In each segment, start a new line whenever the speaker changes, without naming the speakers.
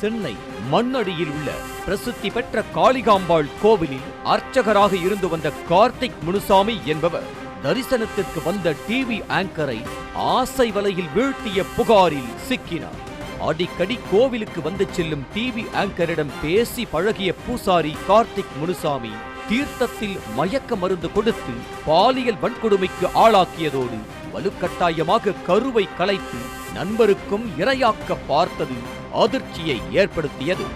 சென்னை மண்ணடியில் உள்ள பிரசித்தி பெற்ற காளிகாம்பாள் கோவிலில் அர்ச்சகராக இருந்து வந்த கார்த்திக் முனுசாமி என்பவர் தரிசனத்திற்கு வந்த டிவி ஆங்கரை ஆசை வலையில் வீழ்த்திய புகாரில் சிக்கினார். அடிக்கடி கோவிலுக்கு வந்து செல்லும் டிவி ஆங்கரிடம் பேசி பழகிய பூசாரி கார்த்திக் முனுசாமி தீர்த்தத்தில் மயக்க மருந்து கொடுத்து பாலியல் வன்கொடுமைக்கு ஆளாக்கியதோடு வலுக்கட்டாயமாக கருவை கலைத்து நண்பருக்கும் இரையாக்க பார்த்தது அதிர்ச்சியை ஏற்படுத்தியது.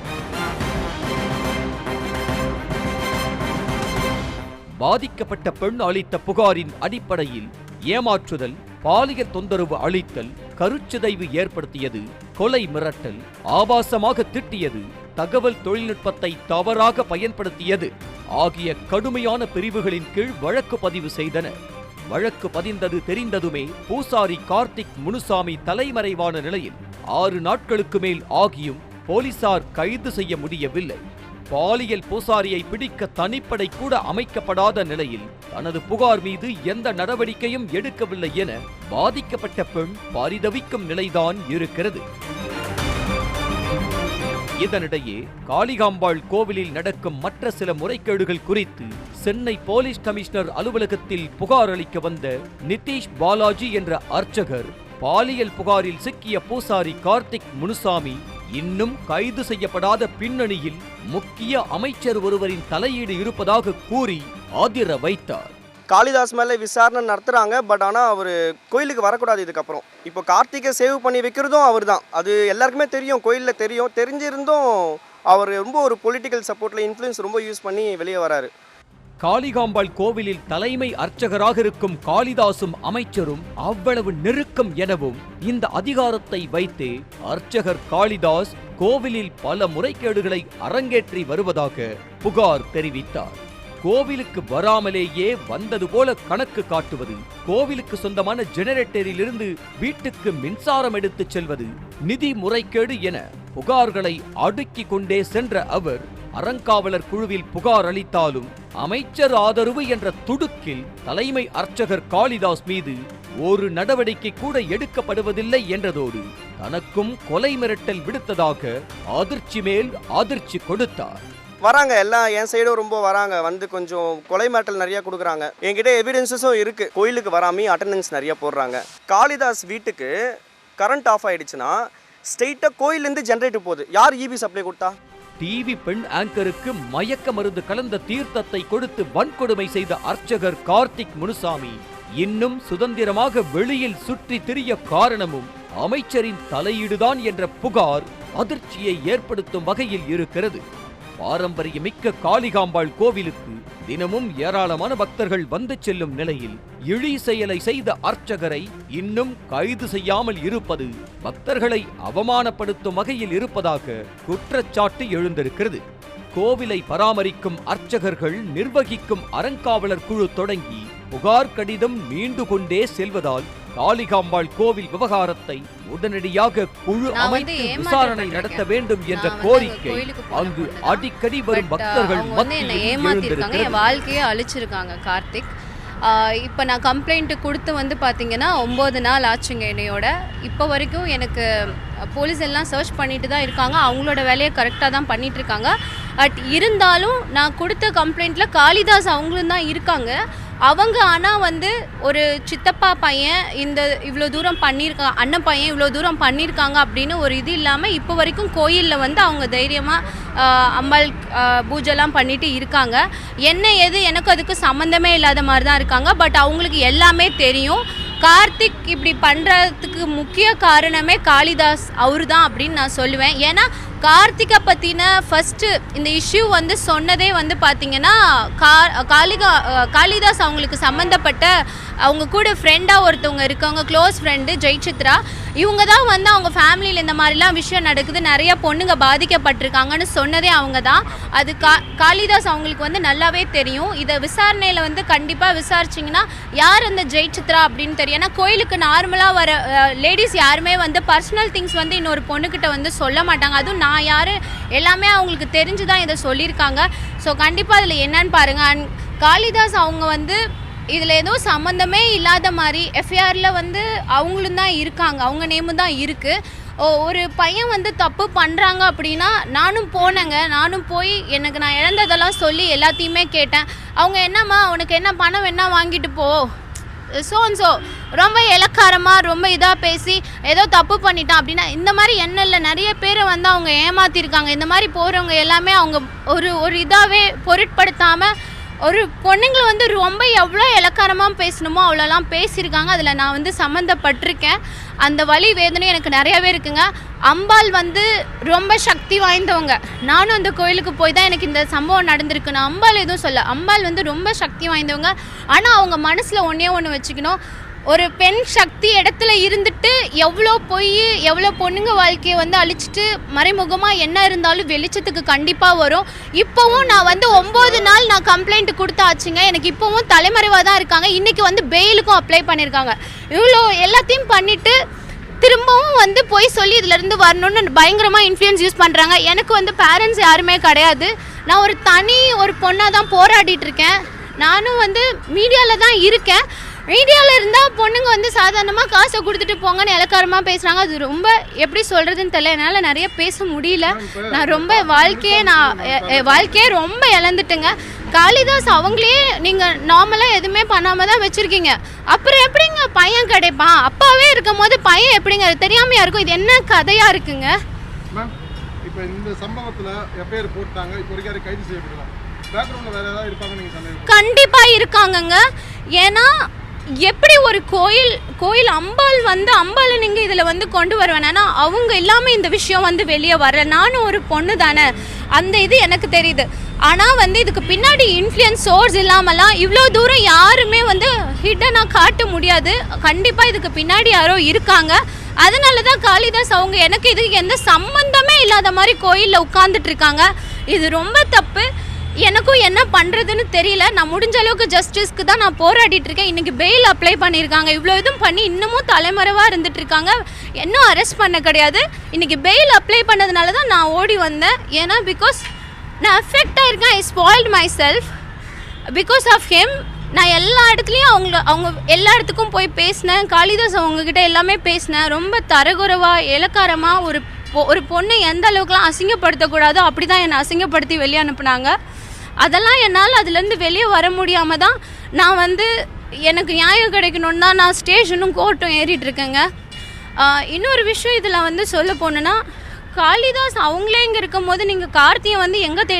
பாதிக்கப்பட்ட பெண் அளித்த புகாரின் அடிப்படையில் ஏமாற்றுதல் பாலியல் தொந்தரவு அளித்தல் கருச்சிதைவு ஏற்படுத்தியது கொலை மிரட்டல் ஆபாசமாக திட்டியது தகவல் தொழில்நுட்பத்தை தவறாக பயன்படுத்தியது ஆகிய கடுமையான பிரிவுகளின் கீழ் வழக்கு பதிவு செய்தனர் வழக்கு பதிந்தது தெரிந்ததுமே பூசாரி கார்த்திக் முனுசாமி தலைமறைவான நிலையில் ஆறு நாட்களுக்கு மேல் ஆகியும் போலீசார் கைது செய்ய முடியவில்லை. பாலியல் பூசாரியை பிடிக்க தனிப்படை கூட அமைக்கப்படாத நிலையில் தனது புகார் மீது எந்த நடவடிக்கையும் எடுக்கவில்லை என பாதிக்கப்பட்ட பெண் பரிதவிக்கும் நிலைதான் இருக்கிறது. இதனிடையே காளிகாம்பாள் கோவிலில் நடக்கும் மற்ற சில முறைகேடுகள் குறித்து சென்னை போலீஸ் கமிஷனர் அலுவலகத்தில் புகார் அளிக்க வந்த நிதிஷ் பாலாஜி என்ற அர்ச்சகர் பாலியல் புகாரில் சிக்கிய பூசாரி கார்த்திக் முனுசாமி இன்னும் கைது செய்யப்படாத பின்னணியில் முக்கிய அமைச்சர் ஒருவரின் தலையீடு இருப்பதாக கூறி ஆதிர வைத்தார்.
காளிதாஸ் மேலே விசாரணை நடத்துகிறாங்க பட் ஆனால் அவர் கோயிலுக்கு வரக்கூடாது இதுக்கப்புறம். இப்போ கார்த்திகை சேவ் பண்ணி வைக்கிறதும் அவர் தான் அது எல்லாருக்குமே தெரியும் கோயிலில் தெரியும். தெரிஞ்சிருந்தும் அவர் ரொம்ப ஒரு பொலிட்டிக்கல் சப்போர்ட்டில் இன்ஃப்ளூயன்ஸ் ரொம்ப யூஸ் பண்ணி வெளியே வராரு.
காளிகாம்பாள் கோவிலில் தலைமை அர்ச்சகராக இருக்கும் காளிதாசும் அமைச்சரும் அவ்வளவு நெருக்கம் எனவும் இந்த அதிகாரத்தை வைத்தே அர்ச்சகர் காளிதாஸ் கோவிலில் பல முறைகேடுகளை அரங்கேற்றி வருவதாக புகார் தெரிவித்தார். கோவிலுக்கு வராமலேயே வந்தது போல கணக்கு காட்டுவது கோவிலுக்கு சொந்தமான ஜெனரேட்டரிலிருந்து வீட்டுக்கு மின்சாரம் எடுத்துச் செல்வது நிதி முறைகேடு என புகார்களை அடுக்கிக் கொண்டே சென்ற அவர் அறங்காவலர் குழுவில் புகார் அளித்தாலும் அமைச்சர் ஆதரவு என்ற துடுக்கில் தலைமை அர்ச்சகர் காளிதாஸ் மீது ஒரு நடவடிக்கை கூட எடுக்கப்படுவதில்லை என்றதோடு தனக்கும் கொலை மிரட்டல் விடுத்ததாக அதிர்ச்சி மேல் அதிர்ச்சி கொடுத்தார்.
வராங்க எல்லாம் என் சைடும் ரொம்ப வராங்க. வந்து கொஞ்சம் கொலை மிரட்டல் நிறைய கொடுக்குறாங்க. என்கிட்ட எவிடன்சஸும் இருக்குது கோயிலுக்கு வராமே அட்டண்டன்ஸ் நிறைய போடுறாங்க. காளிதாஸ் வீட்டுக்கு கரண்ட் ஆஃப் ஆயிடுச்சுன்னா ஸ்ட்ரெயிட்டாக கோயிலேருந்து ஜென்ரேட்டர் போகுது. யார் இபி சப்ளை கொடுத்தா?
டிவி பெண் ஆங்கருக்கு மயக்க மருந்து கலந்த தீர்த்தத்தை கொடுத்து வன்கொடுமை செய்த அர்ச்சகர் கார்த்திக் முனுசாமி. இன்னும் சுதந்திரமாக வெளியில் சுற்றி திரிய காரணமும் அமைச்சரின் தலையீடுதான் என்ற புகார் அதிர்ச்சியை ஏற்படுத்தும் வகையில் இருக்கிறது. பாரம்பரியமிக்க காளிகாம்பாள் கோவிலுக்கு தினமும் ஏராளமான பக்தர்கள் வந்து செல்லும் நிலையில் இழி செயலை செய்த அர்ச்சகரை இன்னும் கைது செய்யாமல் இருப்பது பக்தர்களை அவமானப்படுத்தும் வகையில் இருப்பதாக குற்றச்சாட்டு எழுந்திருக்கிறது. கோவிலை பராமரிக்கும் அர்ச்சகர்கள் நிர்வகிக்கும் அறங்காவலர் குழு தொடங்கி புகார் கடிதம் நீண்டு கொண்டே செல்வதால் காளிகாம்பாள் கோவில் விவகாரத்தை உடனடியாக குழு அமைத்து. விசாரணை நடத்த வேண்டும் என்ற கோரிக்கை. அங்கு. அடிக்கடி வரும் பக்தர்கள்
ஏமாத்திருக்காங்க. என் வாழ்க்கையே அழிச்சிருக்காங்க கார்த்திக். இப்போ நான் கம்ப்ளைண்ட் கொடுத்து வந்து பார்த்தீங்கன்னா ஒம்பது நாள் ஆச்சுங்க என்னையோட. இப்போ வரைக்கும் எனக்கு போலீஸ் எல்லாம் சர்ச் பண்ணிட்டு தான் இருக்காங்க. அவங்களோட வேலையை கரெக்டாக தான் பண்ணிட்டு இருக்காங்க. பட் இருந்தாலும் நான் கொடுத்த கம்ப்ளைண்ட்டில் காளிதாஸ் அவங்களும் தான் இருக்காங்க. அவங்க ஆனால் வந்து ஒரு சித்தப்பா பையன் இந்த இவ்வளோ தூரம் பண்ணியிருக்காங்க அண்ணன் பையன் இவ்வளோ தூரம் பண்ணியிருக்காங்க அப்படின்னு ஒரு இது இல்லாமல் இப்போ வரைக்கும் கோயிலில் வந்து அவங்க தைரியமாக அம்பாள் பூஜைலாம் பண்ணிட்டு இருக்காங்க. என்ன எது எனக்கு அதுக்கு சம்மந்தமே இல்லாத மாதிரி தான் இருக்காங்க. பட் அவங்களுக்கு எல்லாமே தெரியும். கார்த்திக் இப்படி பண்ணுறதுக்கு முக்கிய காரணமே காளிதாஸ் அவரு தான் அப்படின்னு நான் சொல்லுவேன். ஏன்னா கார்த்திகை பற்றின ஃபஸ்ட்டு இந்த இஷ்யூ வந்து சொன்னதே வந்து பார்த்திங்கன்னா கா காளிகா காளிதாஸ் அவங்களுக்கு சம்மந்தப்பட்ட அவங்க கூட ஃப்ரெண்டாக ஒருத்தவங்க இருக்கவங்க க்ளோஸ் ஃப்ரெண்டு ஜெய்சித்ரா. இவங்க தான் வந்து அவங்க ஃபேமிலியில் இந்த மாதிரிலாம் விஷயம் நடக்குது. நிறைய பொண்ணுங்க பாதிக்கப்பட்டிருக்காங்கன்னு சொன்னதே அவங்க தான். அது கா காளிதாஸ் அவங்களுக்கு வந்து நல்லாவே தெரியும். இதை விசாரணையில் வந்து கண்டிப்பாக விசாரிச்சிங்கன்னா யார் அந்த ஜெய்சித்ரா அப்படின்னு தெரியும். ஏன்னா கோயிலுக்கு நார்மலாக வர லேடிஸ் யாருமே வந்து பர்சனல் திங்ஸ் வந்து இன்னொரு பொண்ணுக்கிட்ட வந்து சொல்ல மாட்டாங்க. அதுவும் நான் யார்? எல்லாமே அவங்களுக்கு தெரிஞ்சு தான் இதை சொல்லியிருக்காங்க. ஸோ கண்டிப்பாக அதில் என்னன்னு பாருங்கள் அண்ட் காளிதாஸ் அவங்க வந்து இதில் எதுவும் சம்மந்தமே இல்லாத மாதிரி எஃப்ஐஆரில் வந்து அவங்களும் தான் இருக்காங்க. அவங்க நேமும் தான் இருக்குது ஒரு பையன் வந்து தப்பு பண்ணுறாங்க அப்படின்னா நானும் போனேங்க. நானும் போய் எனக்கு நான் இழந்ததெல்லாம் சொல்லி எல்லாத்தையுமே கேட்டேன். அவங்க என்னம்மா உனக்கு என்ன பணம் வேணா வாங்கிட்டு போ. ஸோ ஸோ ரொம்ப இலக்காரமாக ரொம்ப இதாக பேசி ஏதோ தப்பு பண்ணிட்டான் அப்படின்னா இந்த மாதிரி என்ன இல்லை. நிறைய பேரை வந்து அவங்க ஏமாத்திருக்காங்க. இந்த மாதிரி போகிறவங்க எல்லாமே அவங்க ஒரு ஒரு இதாகவே பொருட்படுத்தாமல் ஒரு பொண்ணுங்களை வந்து ரொம்ப எவ்வளோ இலக்காரமாக பேசணுமோ அவ்வளோலாம் பேசியிருக்காங்க. அதில் நான் வந்து சம்மந்தப்பட்டிருக்கேன். அந்த வழி வேதனை எனக்கு நிறையவே இருக்குங்க. அம்பாள் வந்து ரொம்ப சக்தி வாய்ந்தவங்க. நானும் அந்த கோயிலுக்கு போய் தான் எனக்கு இந்த சம்பவம் நடந்திருக்கு. நான் அம்பாள் எதுவும் சொல்ல அம்பாள் வந்து ரொம்ப சக்தி வாய்ந்தவங்க. ஆனால் அவங்க மனசில் ஒன்றே ஒன்று வச்சுக்கணும். ஒரு பெண் சக்தி இடத்துல இருந்துட்டு எவ்வளோ பொய் எவ்வளோ பொண்ணுங்க வாழ்க்கையை வந்து அழிச்சிட்டு மறைமுகமாக என்ன இருந்தாலும் வெளிச்சத்துக்கு கண்டிப்பாக வரும். இப்போவும் நான் வந்து ஒம்பது நாள் நான் கம்ப்ளைண்ட் கொடுத்தாச்சுங்க. எனக்கு இப்போவும் தலைமறைவாக தான் இருக்காங்க. இன்றைக்கி வந்து பெயிலுக்கும் அப்ளை பண்ணியிருக்காங்க இவ்வளோ எல்லாத்தையும் பண்ணிவிட்டு திரும்பவும் வந்து போய் சொல்லி இதுலேருந்து வரணும்னு பயங்கரமாக இன்ஃப்ளூயன்ஸ் யூஸ் பண்ணுறாங்க எனக்கு வந்து பேரண்ட்ஸ் யாருமே கிடையாது. நான் ஒரு தனி ஒரு பொண்ணாக தான் போராடிட்டு இருக்கேன். நானும் வந்து மீடியாவில் தான் இருக்கேன். மீடியாவில் இருந்தால் பொண்ணுங்க வந்து சாதாரணமாக காசை கொடுத்துட்டு போங்கன்னு இலக்காரமாக பேசுகிறாங்க அது ரொம்ப எப்படி சொல்கிறதுன்னு தெரியல. என்னால் நிறைய பேச முடியல. நான் ரொம்ப வாழ்க்கையே நான் வாழ்க்கையே ரொம்ப இழந்துட்டேங்க. காளிதாஸ் அவங்களே நீங்கள் நார்மலாக எதுவுமே பண்ணாமல் தான் வச்சுருக்கீங்க. அப்புறம் எப்படிங்க பையன் கிடைப்பான்? அப்பாவே இருக்கும் போது பையன் எப்படிங்க? அது தெரியாமையா இருக்கும். இது என்ன கதையாக இருக்குங்க?
இப்போ இந்த சம்பவத்தில் எஃப்ஐஆர் போட்டாங்க? இப்போ வரைக்கும் கைது செய்யப்படலாம் பேக்ரவுண்டில் வேறு ஏதாவது இருப்பாங்க நீங்கள் சந்தேகம்
கண்டிப்பா இருக்காங்கங்க. ஏன்னா எப்படி ஒரு கோயில் கோயில் அம்பாள் வந்து அம்பாளை நீங்கள் இதில் வந்து கொண்டு வருவேனா. அவங்க இல்லாமல் இந்த விஷயம் வந்து வெளியே வரல. நானும் ஒரு பொண்ணு தானே. அந்த இது எனக்கு தெரியுது. ஆனால் வந்து இதுக்கு பின்னாடி இன்ஃப்ளூயன்ஸ் சோர்ஸ் இல்லாமலாம் இவ்வளோ தூரம் யாருமே வந்து ஹிட்டனாக காட்ட முடியாது. கண்டிப்பாக இதுக்கு பின்னாடி யாரோ இருக்காங்க. அதனால தான் காளிதாஸ் அவங்க எனக்கு இதுக்கு எந்த சம்மந்தமே இல்லாத மாதிரி கோயிலில் உட்காந்துட்டு இருக்காங்க. இது ரொம்ப தப்பு. எனக்கும் என்ன பண்ணுறதுன்னு தெரியல. நான் முடிஞ்ச அளவுக்கு ஜஸ்டிஸ்க்கு தான் நான் போராடிட்டு இருக்கேன். இன்றைக்கி பெயில் அப்ளை பண்ணியிருக்காங்க. இவ்வளோ இதுவும் பண்ணி இன்னமும் தலைமறைவாக இருந்துட்டு இருக்காங்க. இன்னும் அரெஸ்ட் பண்ண கிடையாது. இன்றைக்கி பெயில் அப்ளை பண்ணதுனால தான் நான் ஓடி வந்தேன். ஏன்னா பிகாஸ் நான் affect ஆயிருக்கேன். I spoiled myself because of him நான் எல்லா இடத்துலையும் அவங்கள அவங்க எல்லா இடத்துக்கும் போய் பேசினேன். காளிதாஸ் அவங்கக்கிட்ட எல்லாமே பேசினேன். ரொம்ப தரகுறவாக இலக்காரமாக ஒரு பொ- ஒரு பொண்ணை எந்த அளவுக்குலாம் அசிங்கப்படுத்தக்கூடாதோ அப்படி தான் என்னை அசிங்கப்படுத்தி வெளியே அனுப்புனாங்க. அதெல்லாம் என்னால் அதுலேருந்து வெளியே வர முடியாமல் தான் நான் வந்து எனக்கு நியாயம் கிடைக்கணுன்னு தான் நான் ஸ்டேஷனும் கோர்ட்டும் ஏறிட்டுருக்கேங்க. இன்னொரு விஷயம் இதில் வந்து சொல்ல போனேன்னா காளிதாஸ் அவங்களே இங்கே இருக்கும்போது நீங்கள் கார்த்தியை வந்து எங்கே தேடி